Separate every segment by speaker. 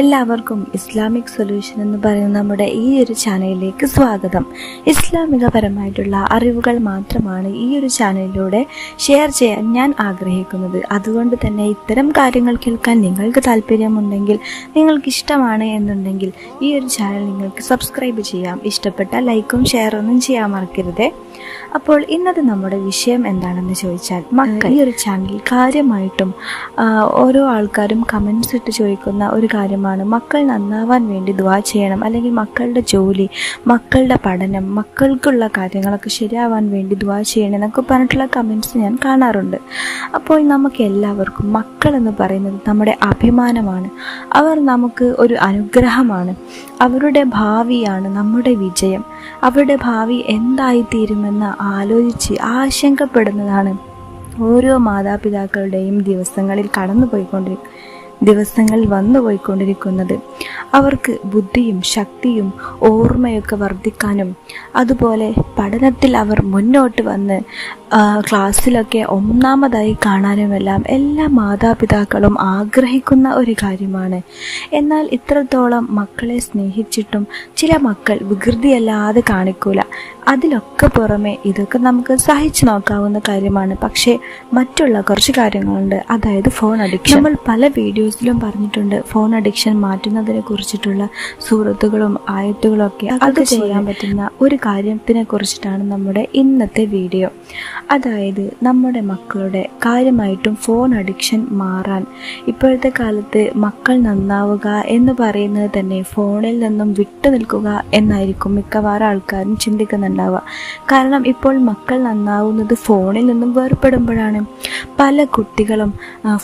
Speaker 1: എല്ലാവർക്കും Islamic solution എന്ന് പറയുന്ന നമ്മുടെ ഈ ഒരു ചാനലിലേക്ക് സ്വാഗതം. ഇസ്ലാമികപരമായിട്ടുള്ള അറിവുകൾ മാത്രമാണ് ഈ ഒരു ചാനലിലൂടെ ഷെയർ ചെയ്യാൻ ഞാൻ ആഗ്രഹിക്കുന്നത്. അതുകൊണ്ട് തന്നെ ഇത്തരം കാര്യങ്ങൾ കേൾക്കാൻ നിങ്ങൾക്ക് താല്പര്യമുണ്ടെങ്കിൽ നിങ്ങൾക്ക് ഇഷ്ടമാണ് എന്നുണ്ടെങ്കിൽ ഈ ഒരു ചാനൽ നിങ്ങൾക്ക് സബ്സ്ക്രൈബ് ചെയ്യാം. ഇഷ്ടപ്പെട്ട ലൈക്കും ഷെയറൊന്നും ചെയ്യാൻ മറക്കരുത്. അപ്പോൾ ഇന്നത്തെ നമ്മുടെ വിഷയം എന്താണെന്ന് ചോദിച്ചാൽ മക്കൾ ഈ ഒരു ചാനൽ കാര്യമായിട്ടും ഓരോ ആൾക്കാരും കമൻസ് ഇട്ട് ചോദിക്കുന്ന ഒരു കാര്യമാണ് മക്കൾ നന്നാവാൻ വേണ്ടി ദുവാ ചെയ്യണം. അല്ലെങ്കിൽ മക്കളുടെ ജോലി മക്കളുടെ പഠനം മക്കൾക്കുള്ള കാര്യങ്ങളൊക്കെ ശരിയാവാൻ വേണ്ടി ദുവാ ചെയ്യണം എന്നൊക്കെ പറഞ്ഞിട്ടുള്ള കമൻസ് ഞാൻ കാണാറുണ്ട്. അപ്പോൾ നമുക്ക് എല്ലാവർക്കും മക്കൾ എന്ന് പറയുന്നത് നമ്മുടെ അഭിമാനമാണ്. അവർ നമുക്ക് ഒരു അനുഗ്രഹമാണ്. അവരുടെ ഭാവിയാണ് നമ്മുടെ വിജയം. അവരുടെ ഭാവി എന്തായിത്തീരുമെന്ന് ആലോചിച്ച് ആശങ്കപ്പെടുന്നതാണ് ഓരോ മാതാപിതാക്കളുടെയും ദിവസങ്ങളിൽ കടന്നുപോയിക്കൊണ്ടിരി ദിവസങ്ങളിൽ വന്നു പോയിക്കൊണ്ടിരിക്കുന്നത്. അവർക്ക് ബുദ്ധിയും ശക്തിയും ഓർമ്മയൊക്കെ വർദ്ധിക്കാനും അതുപോലെ പഠനത്തിൽ അവർ മുന്നോട്ട് വന്ന് ക്ലാസ്സിലൊക്കെ ഒന്നാമതായി കാണാനുമെല്ലാം എല്ലാ മാതാപിതാക്കളും ആഗ്രഹിക്കുന്ന ഒരു കാര്യമാണ്. എന്നാൽ ഇത്രത്തോളം മക്കളെ സ്നേഹിച്ചിട്ടും ചില മക്കൾ വികൃതിയല്ലാതെ കാണിക്കൂല. അതിലൊക്കെ പുറമെ ഇതൊക്കെ നമുക്ക് സഹിച്ചു നോക്കാവുന്ന കാര്യമാണ്. പക്ഷേ മറ്റുള്ള കുറച്ച് കാര്യങ്ങളുണ്ട്. അതായത് ഫോൺ അഡിക്ഷൻ നമ്മൾ പല വീഡിയോസിലും പറഞ്ഞിട്ടുണ്ട് ഫോൺ അഡിക്ഷൻ മാറ്റുന്നതിനെ കുറിച്ചിട്ടുള്ള സുഹൃത്തുക്കളും ആയത്തുകളും ഒക്കെ അത് ചെയ്യാൻ പറ്റുന്ന ഒരു കാര്യത്തിനെ കുറിച്ചിട്ടാണ് നമ്മുടെ ഇന്നത്തെ വീഡിയോ അതായത് നമ്മുടെ മക്കളുടെ കാര്യമായിട്ടും ഫോൺ അഡിക്ഷൻ മാറാൻ. ഇപ്പോഴത്തെ കാലത്ത് മക്കൾ നന്നാവുക എന്ന് പറയുന്നത് തന്നെ ഫോണിൽ നിന്നും വിട്ടു നിൽക്കുക എന്നായിരിക്കും മിക്കവാറും ആൾക്കാരും ചിന്തിക്കുന്നുണ്ടാവുക കാരണം ഇപ്പോൾ മക്കൾ നന്നാവുന്നത് ഫോണിൽ നിന്നും വേർപെടുമ്പോഴാണ്. പല കുട്ടികളും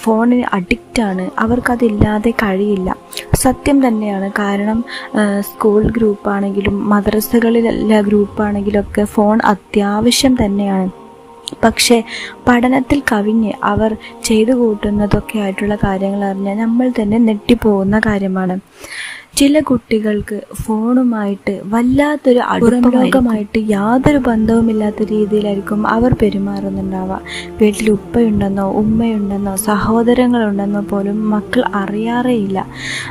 Speaker 1: ഫോണിന് അഡിക്റ്റാണ് അവർക്കതില്ലാതെ കഴിയില്ല. സത്യം തന്നെയാണ്. കാരണം സ്കൂൾ ഗ്രൂപ്പാണെങ്കിലും മദ്രസകളിലെ ഗ്രൂപ്പാണെങ്കിലും ഒക്കെ ഫോൺ അത്യാവശ്യം തന്നെയാണ്. പക്ഷേ പഠനത്തിൽ കവിഞ്ഞ് അവർ ചെയ്തു കൂട്ടുന്നതൊക്കെ ആയിട്ടുള്ള കാര്യങ്ങൾ അറിഞ്ഞാൽ നമ്മൾ തന്നെ നെട്ടിപ്പോകുന്ന കാര്യമാണ്. ചില കുട്ടികൾക്ക് ഫോണുമായിട്ട് വല്ലാത്തൊരു അടുപ്പമായിട്ട് യാതൊരു ബന്ധവുമില്ലാത്ത രീതിയിലായിരിക്കും അവർ പെരുമാറുന്നുണ്ടാവുക. വീട്ടിൽ ഉപ്പയുണ്ടെന്നോ ഉമ്മയുണ്ടെന്നോ സഹോദരങ്ങളുണ്ടെന്നോ പോലും മക്കൾ അറിയാറേയില്ല.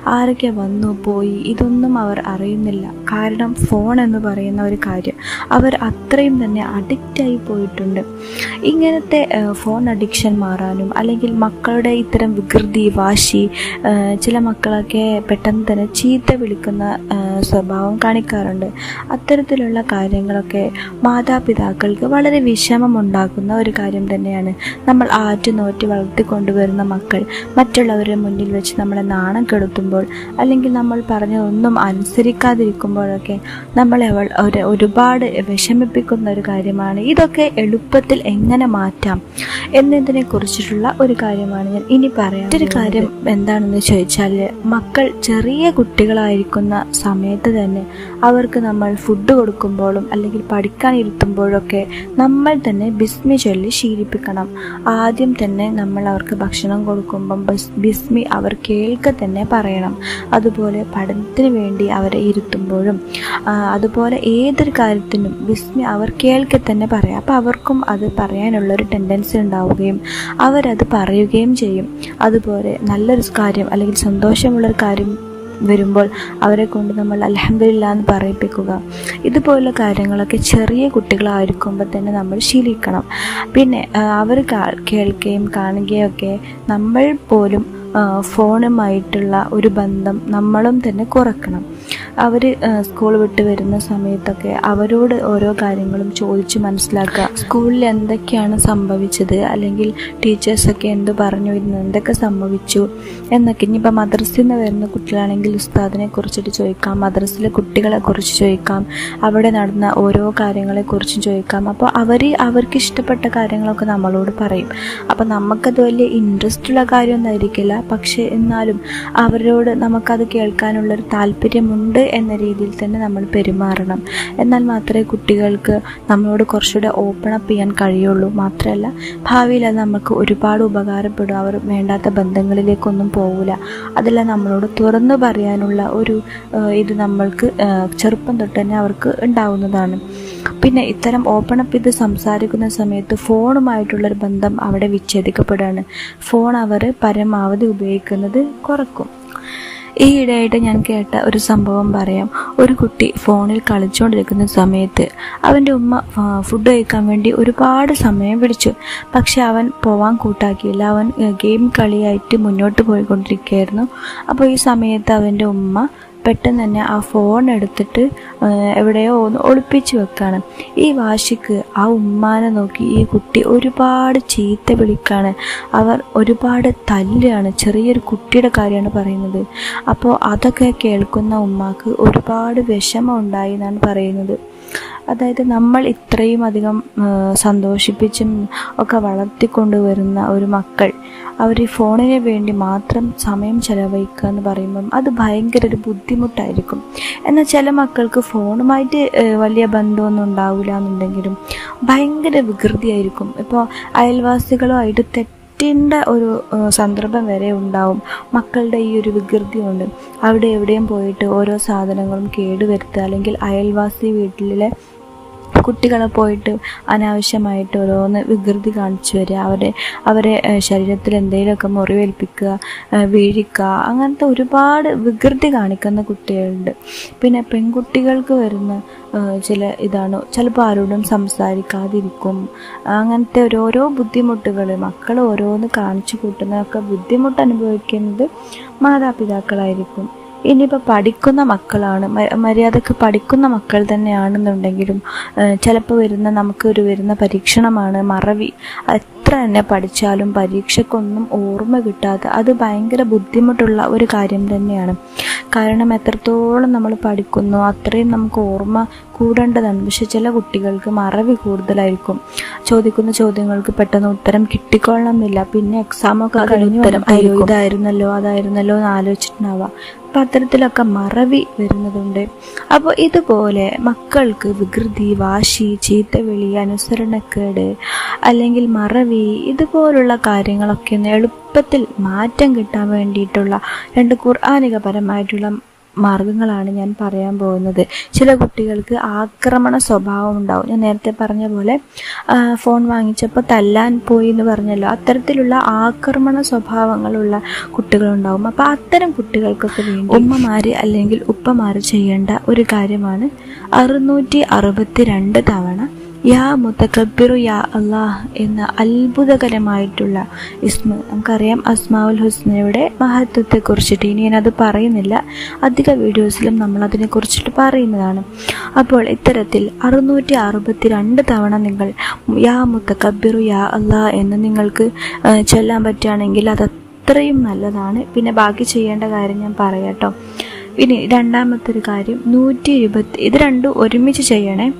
Speaker 1: ആരൊക്കെ വന്നു പോയി ഇതൊന്നും അവർ അറിയുന്നില്ല. കാരണം ഫോൺ എന്ന് പറയുന്ന ഒരു കാര്യം അവർ അത്രയും തന്നെ അഡിക്റ്റായി പോയിട്ടുണ്ട്. ഇങ്ങനത്തെ ഫോൺ അഡിക്ഷൻ മാറാനും അല്ലെങ്കിൽ മക്കളുടെ ഇത്തരം വികൃതി വാശി ചില മക്കളൊക്കെ പെട്ടെന്ന് തന്നെ ചീത്ത വിളിക്കുന്ന സ്വഭാവം കാണിക്കാറുണ്ട്. അത്തരത്തിലുള്ള കാര്യങ്ങളൊക്കെ മാതാപിതാക്കൾക്ക് വളരെ വിഷമമുണ്ടാക്കുന്ന ഒരു കാര്യം തന്നെയാണ്. നമ്മൾ ആറ്റുനോറ്റ് വളർത്തിക്കൊണ്ടുവരുന്ന മക്കൾ മറ്റുള്ളവരുടെ മുന്നിൽ വെച്ച് നമ്മളെ നാണം കെടുത്തുമ്പോൾ അല്ലെങ്കിൽ നമ്മൾ പറഞ്ഞതൊന്നും അനുസരിക്കാതിരിക്കുമ്പോഴൊക്കെ നമ്മളെ അവൾ ഒരു ഒരുപാട് വിഷമിപ്പിക്കുന്ന ഒരു കാര്യമാണ്. ഇതൊക്കെ എളുപ്പത്തിൽ എങ്ങനെ മാറ്റാം എന്നതിനെ കുറിച്ചിട്ടുള്ള ഒരു കാര്യമാണ് ഞാൻ ഇനി പറയാം ഒരു കാര്യം എന്താണെന്ന് ചോദിച്ചാൽ മക്കൾ ചെറിയ കുട്ടികളായിരിക്കുന്ന സമയത്ത് തന്നെ അവർക്ക് നമ്മൾ ഫുഡ് കൊടുക്കുമ്പോഴും അല്ലെങ്കിൽ പഠിക്കാൻ ഇരുത്തുമ്പോഴൊക്കെ നമ്മൾ തന്നെ ബിസ്മി ചൊല്ലി ശീലിപ്പിക്കണം. ആദ്യം തന്നെ നമ്മൾ അവർക്ക് ഭക്ഷണം കൊടുക്കുമ്പം ബസ് ബിസ്മി അവർ കേൾക്ക തന്നെ പറയണം. അതുപോലെ പഠനത്തിന് വേണ്ടി അവരെ ഇരുത്തുമ്പോഴും അതുപോലെ ഏതൊരു കാര്യത്തിനും ബിസ്മി അവർ കേൾക്ക തന്നെ പറയാം. അപ്പോൾ അവർക്കും അത് പറയാനുള്ളൊരു ടെൻഡൻസി ഉണ്ടാവുകയും അവരത് പറയുകയും ചെയ്യും. അതുപോലെ നല്ലൊരു കാര്യം അല്ലെങ്കിൽ സന്തോഷമുള്ളൊരു കാര്യം വരുമ്പോൾ അവരെ കൊണ്ട് നമ്മൾ അലഹമില്ല എന്ന് പറയിപ്പിക്കുക. ഇതുപോലുള്ള കാര്യങ്ങളൊക്കെ ചെറിയ കുട്ടികളായിരിക്കുമ്പോൾ തന്നെ നമ്മൾ ശീലിക്കണം. പിന്നെ അവർ കേൾക്കുകയും കാണുകയും ഒക്കെ നമ്മൾ പോലും ഫോണുമായിട്ടുള്ള ഒരു ബന്ധം നമ്മളും തന്നെ കുറക്കണം. അവർ സ്കൂൾ വിട്ട് വരുന്ന സമയത്തൊക്കെ അവരോട് ഓരോ കാര്യങ്ങളും ചോദിച്ച് മനസ്സിലാക്കുക. സ്കൂളിൽ എന്തൊക്കെയാണ് സംഭവിച്ചത്? അല്ലെങ്കിൽ ടീച്ചേഴ്സൊക്കെ എന്ത് പറഞ്ഞു ഇരുന്നു എന്തൊക്കെ സംഭവിച്ചു? എന്നൊക്കെ. ഇനിയിപ്പോൾ മദ്രസയിൽ നിന്ന് വരുന്ന കുട്ടികളാണെങ്കിൽ ഉസ്താദിനെ കുറിച്ചിട്ട് ചോദിക്കാം. മദ്രസയിലെ കുട്ടികളെ കുറിച്ച് ചോദിക്കാം. അവിടെ നടന്ന ഓരോ കാര്യങ്ങളെ കുറിച്ചും ചോദിക്കാം. അപ്പോൾ അവർ അവർക്ക് ഇഷ്ടപ്പെട്ട കാര്യങ്ങളൊക്കെ നമ്മളോട് പറയും. അപ്പോൾ നമുക്കത് വലിയ ഇൻട്രസ്റ്റ് ഉള്ള കാര്യമൊന്നും ആയിരിക്കില്ല. പക്ഷേ എന്നാലും അവരോട് നമുക്കത് കേൾക്കാനുള്ളൊരു താല്പര്യമുണ്ട് എന്ന രീതിയിൽ തന്നെ നമ്മൾ പെരുമാറണം. എന്നാൽ മാത്രമേ കുട്ടികൾക്ക് നമ്മളോട് കുറച്ചുകൂടെ ഓപ്പൺ അപ്പ് ചെയ്യാൻ കഴിയുള്ളൂ. മാത്രമല്ല ഭാവിയിൽ അത് നമുക്ക് ഒരുപാട് ഉപകാരപ്പെടും. അവർ വേണ്ടാത്ത ബന്ധങ്ങളിലേക്കൊന്നും പോകില്ല അതെല്ലാം നമ്മളോട് തുറന്നു പറയാനുള്ള ഒരു ഇത് നമ്മൾക്ക് ചെറുപ്പം തൊട്ട് തന്നെ അവർക്ക് ഉണ്ടാവുന്നതാണ്. പിന്നെ ഇത്തരം ഓപ്പൺ അപ്പ് ഇത് സംസാരിക്കുന്ന സമയത്ത് ഫോണുമായിട്ടുള്ളൊരു ബന്ധം അവിടെ വിച്ഛേദിക്കപ്പെടുകയാണ്. ഫോൺ അവർ പരമാവധി ഉപയോഗിക്കുന്നത് കുറക്കും. ഈ ഇടയായിട്ട് ഞാൻ കേട്ട ഒരു സംഭവം പറയാം. ഒരു കുട്ടി ഫോണിൽ കളിച്ചുകൊണ്ടിരിക്കുന്ന സമയത്ത് അവന്റെ ഉമ്മ ഫുഡ് കഴിക്കാൻ വേണ്ടി ഒരുപാട് സമയം പിടിച്ചു. പക്ഷെ അവൻ പോവാൻ കൂട്ടാക്കിയില്ല. അവൻ ഗെയിം കളിയായിട്ട് മുന്നോട്ട് പോയിക്കൊണ്ടിരിക്കുകയായിരുന്നു. അപ്പോൾ ഈ സമയത്ത് അവന്റെ ഉമ്മ പെട്ടെന്ന് തന്നെ ആ ഫോൺ എടുത്തിട്ട് എവിടെയോ ഒളിപ്പിച്ചു വെക്കാണ്. ഈ വാശിക്ക് ആ ഉമ്മാനെ നോക്കി ഈ കുട്ടി ഒരുപാട് ചീത്ത വിളിക്കാണ്. അവർ ഒരുപാട് തല്ലുകയാണ് ചെറിയൊരു കുട്ടിയുടെ കാര്യമാണ് പറയുന്നത്. അപ്പോൾ അതൊക്കെ കേൾക്കുന്ന ഉമ്മാക്ക് ഒരുപാട് വിഷമം ഉണ്ടായി എന്നാണ് പറയുന്നത്. അതായത് നമ്മൾ ഇത്രയും അധികം സന്തോഷിപ്പിച്ചും ഒക്കെ വളർത്തിക്കൊണ്ടുവരുന്ന ഒരു മക്കൾ അവർ ഈ ഫോണിന് വേണ്ടി മാത്രം സമയം ചെലവഴിക്കുക എന്ന് പറയുമ്പം അത് ഭയങ്കര ഒരു ബുദ്ധിമുട്ടായിരിക്കും. എന്നാൽ ചില മക്കൾക്ക് ഫോണുമായിട്ട് വലിയ ബന്ധമൊന്നും ഉണ്ടാവില്ല എന്നുണ്ടെങ്കിലും ഭയങ്കര വികൃതിയായിരിക്കും. ഇപ്പോൾ അയൽവാസികളുമായിട്ട് തെറ്റിന്റ ഒരു സന്ദർഭം വരെ ഉണ്ടാവും. മക്കളുടെ ഈ ഒരു വികൃതി കൊണ്ട് അവിടെ എവിടെയും പോയിട്ട് ഓരോ സാധനങ്ങളും കേടുവരുത്തുക അല്ലെങ്കിൽ അയൽവാസി വീട്ടിലെ കുട്ടികളെ പോയിട്ട് അനാവശ്യമായിട്ട് ഓരോന്ന് വികൃതി കാണിച്ചു വരിക അവരെ അവരെ ശരീരത്തിൽ എന്തെങ്കിലുമൊക്കെ മുറിവേൽപ്പിക്കുക വീഴിക്കുക അങ്ങനത്തെ ഒരുപാട് വികൃതി കാണിക്കുന്ന കുട്ടികളുണ്ട്. പിന്നെ പെൺകുട്ടികൾക്ക് വരുന്ന ചില ഇതാണ് ചിലപ്പോൾ ആരോടും സംസാരിക്കാതിരിക്കും. അങ്ങനത്തെ ഓരോരോ ബുദ്ധിമുട്ടുകൾ മക്കൾ ഓരോന്ന് കാണിച്ചു കൂട്ടുന്നതൊക്കെ ബുദ്ധിമുട്ട് അനുഭവിക്കുന്നത് മാതാപിതാക്കളായിരിക്കും. ഇനിയിപ്പോൾ പഠിക്കുന്ന മക്കളാണ്. മര്യാദയ്ക്ക് പഠിക്കുന്ന മക്കൾ തന്നെയാണെന്നുണ്ടെങ്കിലും ചിലപ്പോൾ വരുന്ന നമുക്കൊരു വരുന്ന പരീക്ഷണമാണ് മറവി. എത്ര തന്നെ പഠിച്ചാലും പരീക്ഷയ്ക്കൊന്നും ഓർമ്മ കിട്ടാതെ അത് ഭയങ്കര ബുദ്ധിമുട്ടുള്ള ഒരു കാര്യം തന്നെയാണ്. കാരണം എത്രത്തോളം നമ്മൾ പഠിക്കുന്നു അത്രയും നമുക്ക് ഓർമ്മ കൂടേണ്ടതാണ്. പക്ഷെ ചില കുട്ടികൾക്ക് മറവി കൂടുതലായിരിക്കും. ചോദിക്കുന്ന ചോദ്യങ്ങൾക്ക് പെട്ടെന്ന് ഉത്തരം കിട്ടിക്കൊള്ളണം എന്നില്ല പിന്നെ എക്സാമൊക്കെ കഴിഞ്ഞ് ഉത്തരം അയ്യോ ഇതായിരുന്നല്ലോ അതായിരുന്നല്ലോ എന്ന് ആലോചിച്ചിട്ടുണ്ടാവാം. അപ്പം അത്തരത്തിലൊക്കെ മറവി വരുന്നതുണ്ട്. അപ്പോൾ ഇതുപോലെ മക്കൾക്ക് വികൃതി വാശി ചീത്തവിളി അനുസരണക്കേട് അല്ലെങ്കിൽ മറവി ഇതുപോലുള്ള കാര്യങ്ങളൊക്കെ ഒന്ന് എളുപ്പത്തിൽ മാറ്റം കിട്ടാൻ വേണ്ടിയിട്ടുള്ള രണ്ട് ഖുർആാനികപരമായിട്ടുള്ള മാർഗങ്ങളാണ് ഞാൻ പറയാൻ പോകുന്നത്. ചില കുട്ടികൾക്ക് ആക്രമണ സ്വഭാവം ഉണ്ടാവും ഞാൻ നേരത്തെ പറഞ്ഞ പോലെ ഫോൺ വാങ്ങിച്ചപ്പോൾ തല്ലാൻ പോയി എന്ന് പറഞ്ഞല്ലോ. അത്തരത്തിലുള്ള ആക്രമണ സ്വഭാവങ്ങളുള്ള കുട്ടികളുണ്ടാവും. അപ്പോൾ അത്തരം കുട്ടികൾക്കൊക്കെ വേണ്ടി ഉമ്മമാര് അല്ലെങ്കിൽ ഉപ്പമാര് ചെയ്യേണ്ട ഒരു കാര്യമാണ് അറുന്നൂറ്റി തവണ യാ മുത്തക്കബിറു യാ അള്ളാഹ് എന്ന അത്ഭുതകരമായിട്ടുള്ള ഇസ്മ. നമുക്കറിയാം അസ്മാവുൽ ഹുസ്നയുടെ മഹത്വത്തെ കുറിച്ചിട്ട് ഇനി ഞാനത് പറയുന്നില്ല. അധിക വീഡിയോസിലും നമ്മൾ അതിനെ കുറിച്ചിട്ട് പറയുന്നതാണ്. അപ്പോൾ ഇത്തരത്തിൽ അറുന്നൂറ്റി അറുപത്തി രണ്ട് തവണ നിങ്ങൾ യാ മുത്തക്കബിറു യാ അള്ളാഹ് എന്ന് നിങ്ങൾക്ക് ചൊല്ലാൻ പറ്റുകയാണെങ്കിൽ അത് അത്രയും നല്ലതാണ്. പിന്നെ ബാക്കി ചെയ്യേണ്ട കാര്യം ഞാൻ പറയാട്ടോ. ഇനി രണ്ടാമത്തെ ഒരു കാര്യം. നൂറ്റി ഇരുപത്തി ഇത് രണ്ടും ഒരുമിച്ച് ചെയ്യണേ.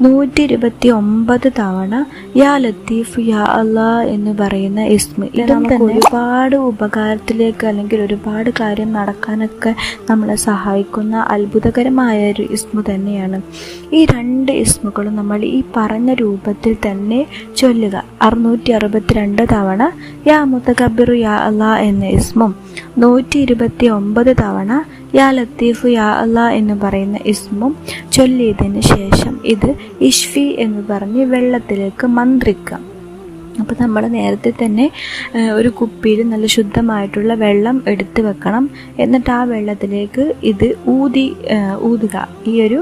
Speaker 1: നൂറ്റി ഇരുപത്തി ഒമ്പത് തവണ യാ ലത്തീഫ് യാ അല്ലാ എന്ന് പറയുന്ന ഇസ്മി. ഇതും തന്നെ. ഒരുപാട് ഉപകാരത്തിലേക്ക് അല്ലെങ്കിൽ ഒരുപാട് കാര്യം നടക്കാനൊക്കെ നമ്മളെ സഹായിക്കുന്ന അത്ഭുതകരമായ ഒരു ഇസ്മു തന്നെയാണ്. ഈ രണ്ട് ഇസ്മുകളും നമ്മൾ ഈ പറഞ്ഞ രൂപത്തിൽ തന്നെ ചൊല്ലുക. അറുന്നൂറ്റി അറുപത്തിരണ്ട് തവണ യാ മുത്തകബിറു യാ അല്ലാ എന്ന ഇസ്മും നൂറ്റി ഇരുപത്തി ഒമ്പത് തവണ യാ ലത്തീഫ് യാ അല്ല എന്ന് പറയുന്ന ഇസ്മും ചൊല്ലിയതിന് ശേഷം ഇത് ഇഷ്ഫി എന്ന് പറഞ്ഞ് വെള്ളത്തിലേക്ക് മന്ത്രിക്കാം. അപ്പോൾ നമ്മൾ നേരത്തെ തന്നെ ഒരു കുപ്പിയിൽ നല്ല ശുദ്ധമായിട്ടുള്ള വെള്ളം എടുത്ത് വെക്കണം. എന്നിട്ട് ആ വെള്ളത്തിലേക്ക് ഇത് ഊതി ഊതുക. ഈ ഒരു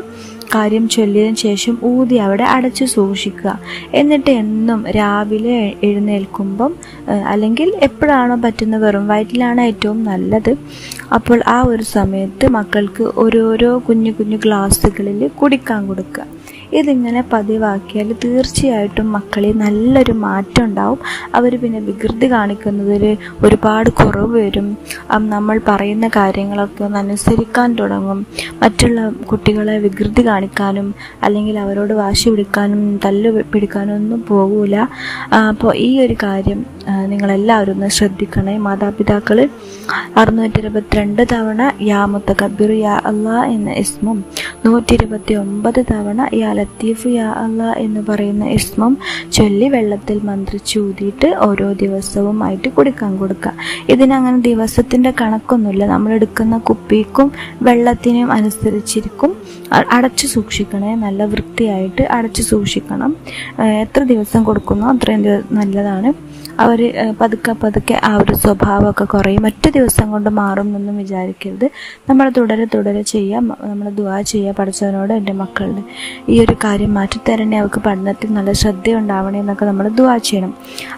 Speaker 1: കാര്യം ചൊല്ലിയതിന് ശേഷം ഊതി അവിടെ അടച്ചു സൂക്ഷിക്കുക. എന്നിട്ട് എന്നും രാവിലെ എഴുന്നേൽക്കുമ്പം അല്ലെങ്കിൽ എപ്പോഴാണോ പറ്റുന്ന വെറും വയറ്റിലാണ് ഏറ്റവും നല്ലത്. അപ്പോൾ ആ ഒരു സമയത്ത് മക്കൾക്ക് ഓരോരോ കുഞ്ഞു കുഞ്ഞു ഗ്ലാസ്സുകളിൽ കുടിക്കാൻ കൊടുക്കുക. ഇതിങ്ങനെ പതിവാക്കിയാൽ തീർച്ചയായിട്ടും മക്കളിൽ നല്ലൊരു മാറ്റം ഉണ്ടാവും. അവർ പിന്നെ വികൃതി കാണിക്കുന്നതിൽ ഒരുപാട് കുറവ് വരും. നമ്മൾ പറയുന്ന കാര്യങ്ങളൊക്കെ ഒന്ന് അനുസരിക്കാൻ തുടങ്ങും. മറ്റുള്ള കുട്ടികളെ വികൃതി കാണിക്കാനും അല്ലെങ്കിൽ അവരോട് വാശി പിടിക്കാനും തല്ല് പിടിക്കാനും ഒന്നും പോകൂല. അപ്പോൾ ഈ ഒരു കാര്യം നിങ്ങളെല്ലാവരും ഒന്ന് ശ്രദ്ധിക്കണേ. മാതാപിതാക്കൾ അറുന്നൂറ്റി ഇരുപത്തിരണ്ട് തവണ യാ മുത്തകബിർ യാ അള്ളാ എന്ന ഇസ്മും നൂറ്റി ഇരുപത്തി ഒമ്പത് തവണ യാ ലത്തീഫ് യാ അള്ളാ എന്ന് പറയുന്ന ഇസ്മും ചൊല്ലി വെള്ളത്തിൽ മന്ത്രിച്ചൂതിയിട്ട് ഓരോ ദിവസവും ആയിട്ട് കുടിക്കാൻ കൊടുക്കുക ഇതിനങ്ങനെ ദിവസത്തിന്റെ കണക്കൊന്നുമില്ല. നമ്മൾ എടുക്കുന്ന കുപ്പിക്കും വെള്ളത്തിനും അനുസരിച്ചിരിക്കും. അടച്ചു സൂക്ഷിക്കണേ. നല്ല വൃത്തിയായിട്ട് അടച്ചു സൂക്ഷിക്കണം. എത്ര ദിവസം കൊടുക്കുന്നോ അത്രയും നല്ലതാണ്. അവർ പതുക്കെ പതുക്കെ ആ ഒരു സ്വഭാവമൊക്കെ കുറയും. ഒറ്റ ദിവസം കൊണ്ട് മാറും എന്നൊന്നും വിചാരിക്കരുത്. നമ്മൾ തുടരെ തുടരെ ചെയ്യാം നമ്മൾ ദുവാ ചെയ്യുക പഠിച്ചവനോട് എന്റെ മക്കളുടെ. ഈ ഒരു കാര്യം മാറ്റിത്തരണേ. അവർക്ക് പഠനത്തിൽ നല്ല ശ്രദ്ധ ഉണ്ടാവണേ എന്നൊക്കെ നമ്മൾ ദുവാ ചെയ്യണം.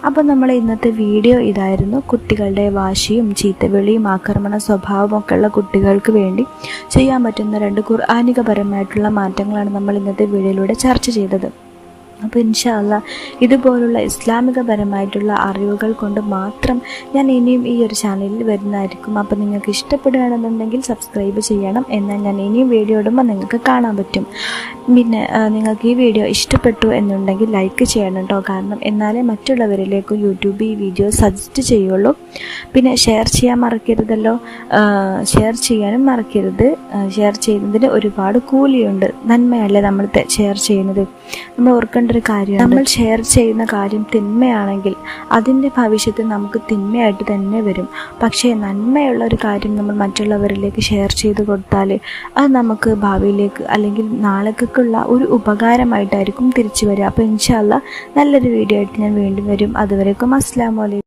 Speaker 1: അപ്പോൾ നമ്മൾ ഇന്നത്തെ വീഡിയോ ഇതായിരുന്നു. കുട്ടികളുടെ വാശിയും ചീത്തവിളിയും ആക്രമണ സ്വഭാവമൊക്കെ ഉള്ള കുട്ടികൾക്ക് വേണ്ടി ചെയ്യാൻ പറ്റുന്ന രണ്ട് ഖുർആാനികപരമായിട്ടുള്ള മാറ്റങ്ങളാണ് നമ്മൾ ഇന്നത്തെ വീഡിയോയിലൂടെ ചർച്ച ചെയ്തത്. അപ്പോൾ ഇൻഷാല്ല ഇതുപോലുള്ള ഇസ്ലാമികപരമായിട്ടുള്ള അറിവുകൾ കൊണ്ട് മാത്രം ഞാൻ ഇനിയും ഈ ഒരു ചാനലിൽ വരുന്നതായിരിക്കും. അപ്പോൾ നിങ്ങൾക്ക് ഇഷ്ടപ്പെടുകയാണെന്നുണ്ടെങ്കിൽ സബ്സ്ക്രൈബ് ചെയ്യണം. എന്നാൽ ഞാൻ ഇനിയും വീഡിയോ ഇടുമ്പോൾ നിങ്ങൾക്ക് കാണാൻ പറ്റും. പിന്നെ നിങ്ങൾക്ക് ഈ വീഡിയോ ഇഷ്ടപ്പെട്ടു എന്നുണ്ടെങ്കിൽ ലൈക്ക് ചെയ്യണം കേട്ടോ കാരണം എന്നാലേ മറ്റുള്ളവരിലേക്കും യൂട്യൂബ് ഈ വീഡിയോ സജസ്റ്റ് ചെയ്യുള്ളൂ. പിന്നെ ഷെയർ ചെയ്യാൻ മറക്കരുതല്ലോ. ഷെയർ ചെയ്യാനും മറക്കരുത്. ഷെയർ ചെയ്യുന്നതിന് ഒരുപാട് കൂലിയുണ്ട്. നന്മയല്ലേ നമ്മൾ ഷെയർ ചെയ്യുന്നത്? നമ്മൾ ഓർക്കേണ്ട ഒരു കാര്യം നമ്മൾ ഷെയർ ചെയ്യുന്ന കാര്യം തിന്മയാണെങ്കിൽ അതിന്റെ ഭവിഷ്യത്ത് നമുക്ക് തിന്മയായിട്ട് തന്നെ വരും. പക്ഷേ നന്മയുള്ള ഒരു കാര്യം നമ്മൾ മറ്റുള്ളവരിലേക്ക് ഷെയർ ചെയ്ത് കൊടുത്താൽ അത് നമുക്ക് ഭാവിയിലേക്ക് അല്ലെങ്കിൽ നാളേക്കുള്ള ഒരു ഉപകാരമായിട്ടായിരിക്കും തിരിച്ചു വരിക. അപ്പോൾ ഇൻഷാല്ല നല്ലൊരു വീഡിയോ ആയിട്ട് ഞാൻ വീണ്ടും വരും. അതുവരേക്കും അസ്സാം വലൈക്കും